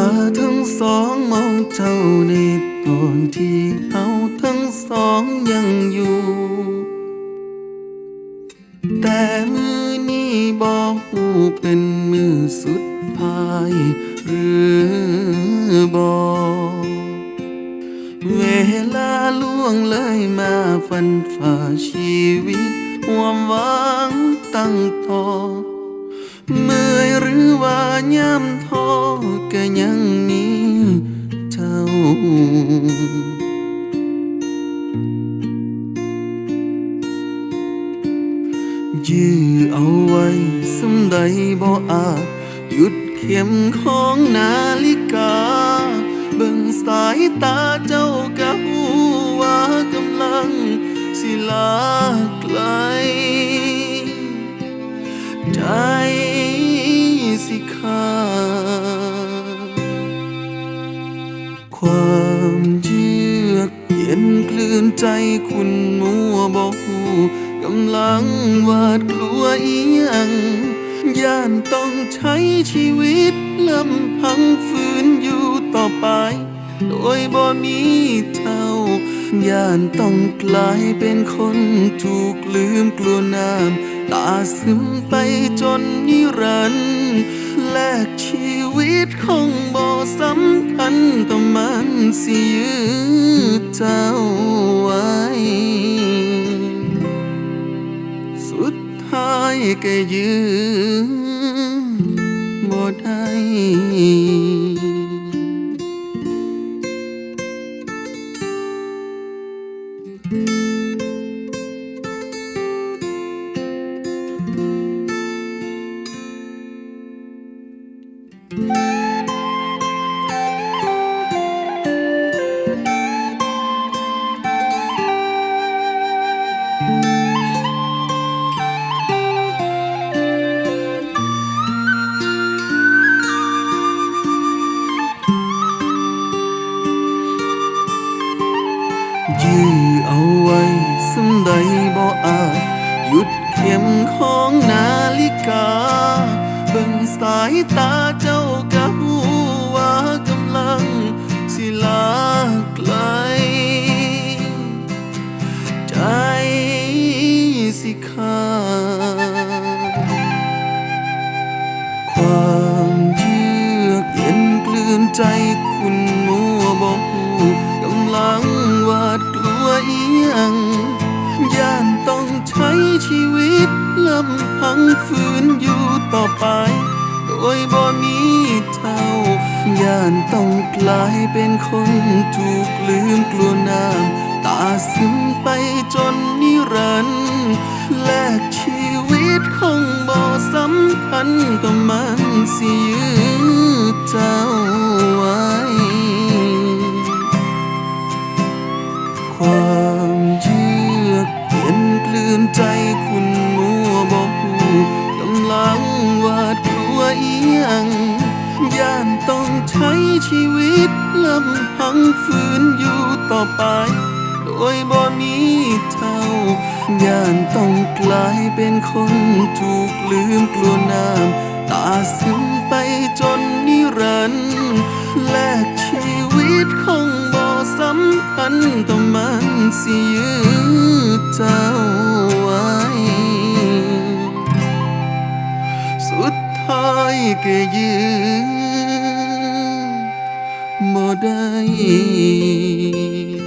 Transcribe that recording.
าทั้งสองมองเจ้าในตอนที่เขาทั้งสองยังอยู่ แต่มือนี้บอกหูเป็นมือสุดท้ายหรือบอกเวลาล่วงเลยมาฟันฝ่าชีวิตความหวังตั้งต่อ เมื่อยหรือว่าย่ำท้อก็ยังมีเจ้า ยื้อเอาไว้สำใดบ่อาจหยุดเข็มของนาฬิกา เบิ่งสายตาเจ้ากะหูว่ากำลังสิลาไกล มเยือกเย็นกลืนใจคุณมัวบอกหูกำลังหวาดกลัวอีหยังย่านต้องใช้ชีวิตลำพังฝืนอยู่ต่อไป โดยบ่มีเท่าย่านต้องกลายเป็นคนถูกลืมกลัวน้ำตาซึมไปจนนิรันดร์แลกชีวิตคงบ่สำคัญต่อมัน สิยื้อเจ้าไว้ สุดท้ายก็ยืมบ่ได้ ใจคุณมัวบอกหูกำลังหวาดกลัวอียังย่านต้องใช้ชีวิตลำพังฝืนอยู่ต่อไป โดยบ่มีเท่าย่านต้องกลายเป็นคนถูกลืมกลัวน้ำตาซึมไปจนนิรันดร์แลกชีวิตคงบ่สำคัญต่อมันสิยื้อเจ้า ความเยือกเย็นกลืนใจคุณมัวบอกหูกำลังวาดกลัวอีหยังย่านต้องใช้ชีวิตลำพังฝืนอยู่ต่อไป โดยบ่มีเท่าย่านต้องกลายเป็นคนถูกลืมกลัวน้ำตาซึมไปจนนิรันดร์แลกชีวิตคงำคันต่อมันสิยืดเจ้าไว้ สุดท้ายก็ยืดบ่ได้「